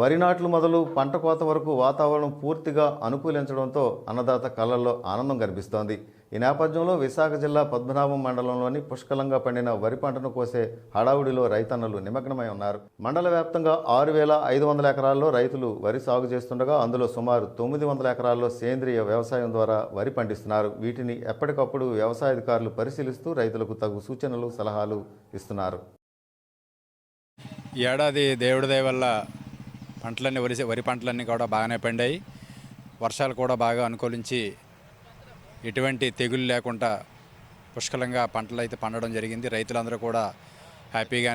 వరి నాట్లు మొదలు పంట కోత వరకు వాతావరణం పూర్తిగా అనుకూలించడంతో అన్నదాత కళ్ళల్లో ఆనందం కనిపిస్తోంది. ఈ నేపథ్యంలో విశాఖ జిల్లా పద్మనాభం మండలంలోని పుష్కలంగా పండిన వరి పంటను కోసే హడావుడిలో రైతన్నలు నిమగ్నమై ఉన్నారు. మండల వ్యాప్తంగా ఆరు వేల ఐదు వందల ఎకరాల్లో రైతులు వరి సాగు చేస్తుండగా అందులో సుమారు తొమ్మిది వందల ఎకరాల్లో సేంద్రియ వ్యవసాయం ద్వారా వరి పండిస్తున్నారు. వీటిని ఎప్పటికప్పుడు వ్యవసాయ అధికారులు పరిశీలిస్తూ రైతులకు తగు సూచనలు సలహాలు ఇస్తున్నారు. ఏడాది దేవుడి వల్ల పంటలన్నీ వరి వరి పంటలన్నీ కూడా బాగానే పండాయి. వర్షాలు కూడా బాగా అనుకూలించి ఎటువంటి తెగులు లేకుండా పుష్కలంగా పంటలు అయితే పండడం జరిగింది. రైతులందరూ కూడా హ్యాపీగా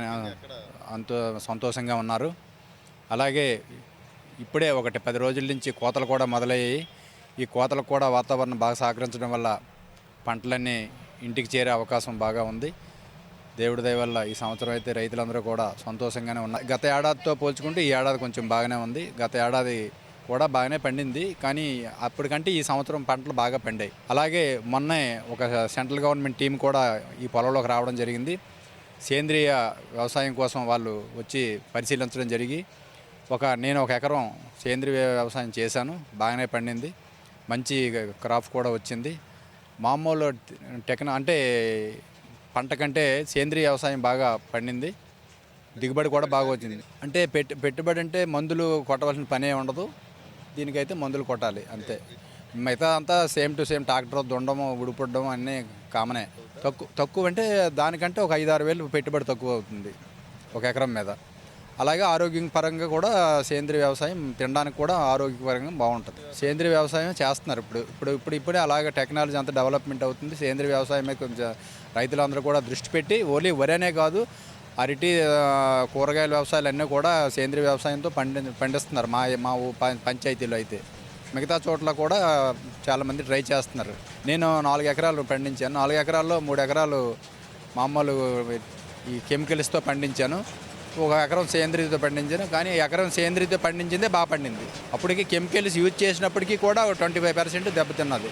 అంత సంతోషంగా ఉన్నారు. అలాగే ఇప్పుడే ఒకటి పది రోజుల నుంచి కోతలు కూడా మొదలయ్యాయి. ఈ కోతలకు కూడా వాతావరణం బాగా సహకరించడం వల్ల పంటలన్నీ ఇంటికి చేరే అవకాశం బాగా ఉంది. దేవుడి దయ వల్ల ఈ సంవత్సరం అయితే రైతులందరూ కూడా సంతోషంగానే ఉన్నారు. గత ఏడాదితో పోల్చుకుంటే ఈ ఏడాది కొంచెం బాగానే ఉంది. గత ఏడాది కూడా బాగానే పండింది. కానీ అప్పటికంటే ఈ సంవత్సరం పంటలు బాగా పండాయి. అలాగే మొన్నే ఒక సెంట్రల్ గవర్నమెంట్ టీం కూడా ఈ పొలంలోకి రావడం జరిగింది. సేంద్రియ వ్యవసాయం కోసం వాళ్ళు వచ్చి పరిశీలించడం జరిగి ఒక నేను ఒక ఎకరం సేంద్రియ వ్యవసాయం చేశాను. బాగానే పండింది. మంచి క్రాప్ కూడా వచ్చింది. మామూలు టెక్న అంటే పంట కంటే సేంద్రియ వ్యవసాయం బాగా పండింది. దిగుబడి కూడా బాగా వచ్చింది. అంటే పెట్టి పెట్టుబడి అంటే మందులు కొట్టవలసిన పనే ఉండదు. దీనికైతే మందులు కొట్టాలి అంతే. మిగతా అంతా సేమ్ టు సేమ్ ట్రాక్టర్ దుండము ఉడిపడడం అన్నీ కామనే. తక్కువ తక్కువ అంటే దానికంటే ఒక ఐదు ఆరు వేలు పెట్టుబడి తక్కువ అవుతుంది ఒక ఎకరం మీద. అలాగే ఆరోగ్యం పరంగా కూడా సేంద్రీయ వ్యవసాయం తినడానికి కూడా ఆరోగ్యపరంగా బాగుంటుంది. సేంద్రీయ వ్యవసాయం చేస్తున్నారు ఇప్పుడు. ఇప్పుడు ఇప్పుడు ఇప్పుడే అలాగే టెక్నాలజీ అంతా డెవలప్మెంట్ అవుతుంది. సేంద్రీయ వ్యవసాయమే కొంచెం రైతులందరూ కూడా దృష్టి పెట్టి ఓన్లీ వరేనే కాదు అరటి కూరగాయల వ్యవసాయాలు అన్నీ కూడా సేంద్రియ వ్యవసాయంతో పండి పండిస్తున్నారు మా మా ఊ- పంచాయతీలో అయితే. మిగతా చోట్ల కూడా చాలామంది ట్రై చేస్తున్నారు. నేను నాలుగు ఎకరాలు పండించాను. నాలుగు ఎకరాల్లో మూడు ఎకరాలు మామూలు ఈ కెమికల్స్తో పండించాను. ఒక ఎకరం సేంద్రియతో పండించాను కానీ ఎకరం సేంద్రియంతో పండించిందే బాగా పండింది. అప్పటికి కెమికల్స్ యూజ్ చేసినప్పటికీ కూడా ట్వంటీ ఫైవ్ పర్సెంట్ దెబ్బతిన్నది.